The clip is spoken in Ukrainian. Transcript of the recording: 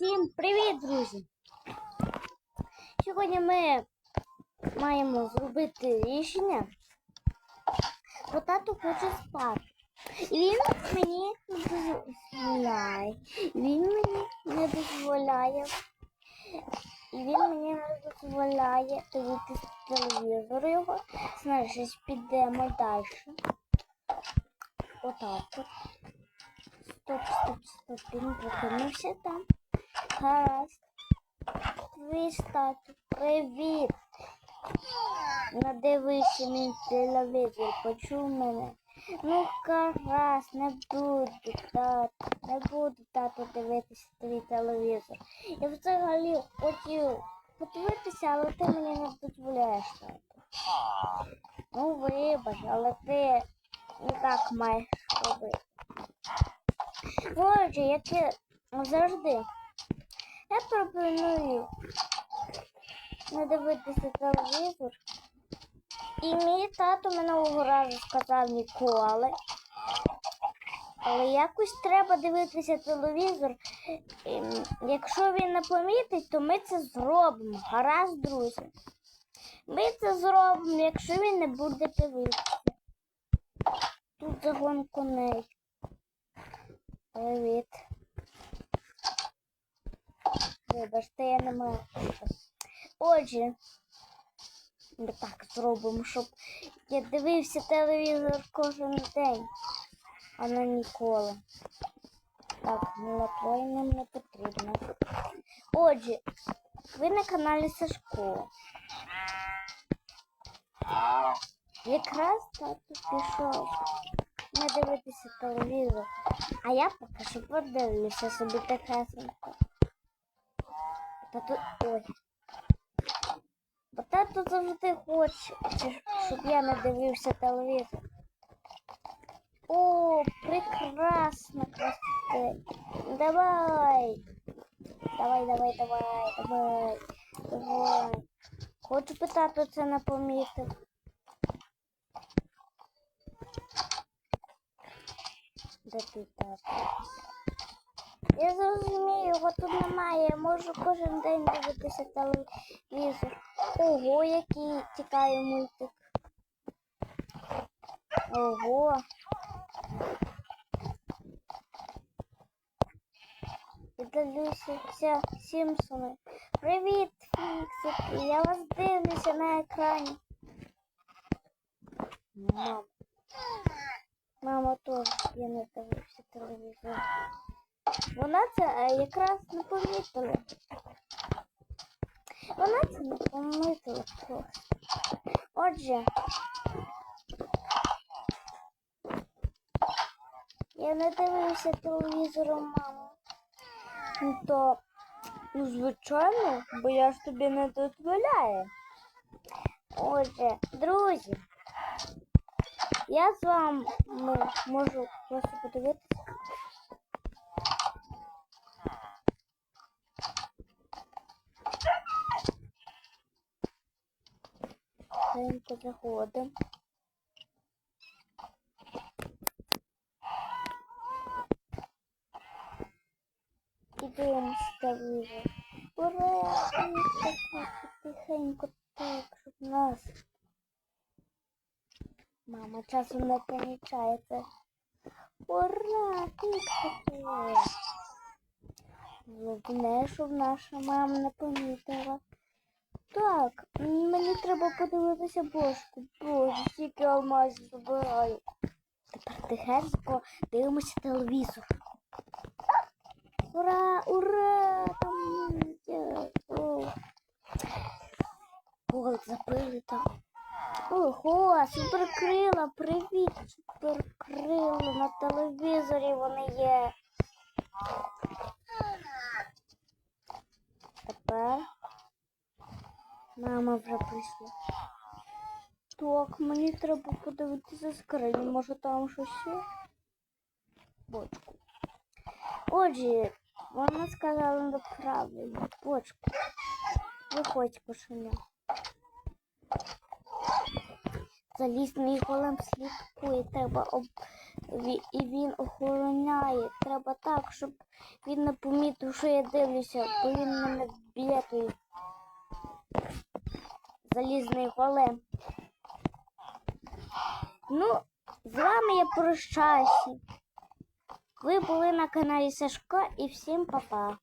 Всім привіт, друзі! Сьогодні ми маємо зробити рішення, бо тато хоче спати. І він мені не дозволяє. Він мені не дозволяє. І він мені не дозволяє дивитися телевізор його. Значить, підемо далі. Отак от. Стоп, стоп, стоп, він прокинувся там. Гаразд. Твій. Привіт. Надивився мій телевізор, почув мене. Ну, гаразд, не буду, тато, не буду, тато, дивитися твій телевізор. Я взагалі хотів подивитися, але ти мені не дозволяєш, тато. Ну, вибач, але ти не так маєш робити. Отже, як і завжди, я пропоную не дивитися телевізор. І мій тато минулого разу сказав ніколи. Але якось треба дивитися телевізор. Ем, Якщо він не помітить, то ми це зробимо. Гаразд, друзі. Ми це зробимо, якщо він не буде дивитися. Тут загон коней. Привіт. Вибачте, я не маю. Отже, ми так зробимо, щоб я дивився телевізор кожен день, а не ніколи. Так, мелатонін нам не потрібно. Отже, ви на каналі Сашко. Якраз тато пішов не дивитися телевізор. А я поки що подивлюся собі тихесенько. Тато. Ой. Бо тато завжди хоче, щоб я не дивився телевізор. О, прекрасно, красоты. Давай. Давай, давай, давай, давай. Давай. Хочу питати, це не помітив. Де ти тато? Я зрозумію, його тут немає. Я можу кожен день дивитися телевізор. Ого, який тікає мультик. Ого. Дивлюся Сімпсони. Привіт, фіксики. Я вас дивлюся на екрані. Мама. Мама теж я не дивився телевізор. Вона це е, якраз не помітила. Вона це не помітила. Отже, я не дивився телевізором, мамо. Ну то, ну, звичайно, бо я ж тобі не дозволяю. Отже, друзі, я з вами можу просто подивитися. Заходимо. І дивимося телевізор. Ура! Тихенько так, щоб нас. Мама часом не помічає це. Ура! Тихо! Головне, щоб наша мама не помітила. Так, мені треба подивитися бошку. Боже, стільки алмазів забираю. Тепер тихенько дивимося телевізор. Ура, ура! Там є. О. Запили там. Ого, суперкрила, привіт, суперкрила. На телевізорі вони є. Тепер мама вже прийшла. Так, мені треба подивитися скриню. Може там щось є? Бочку. Отже, вона сказала неправильно. Бочку. Виходь, кошеня. Залізний голем слідкує, треба об... і він охороняє. Треба так, щоб він не помітив, що я дивлюся, бо він мене той залізний голем. Ну, з вами я прощаюся. Ви були на каналі Сашко і всім па-па.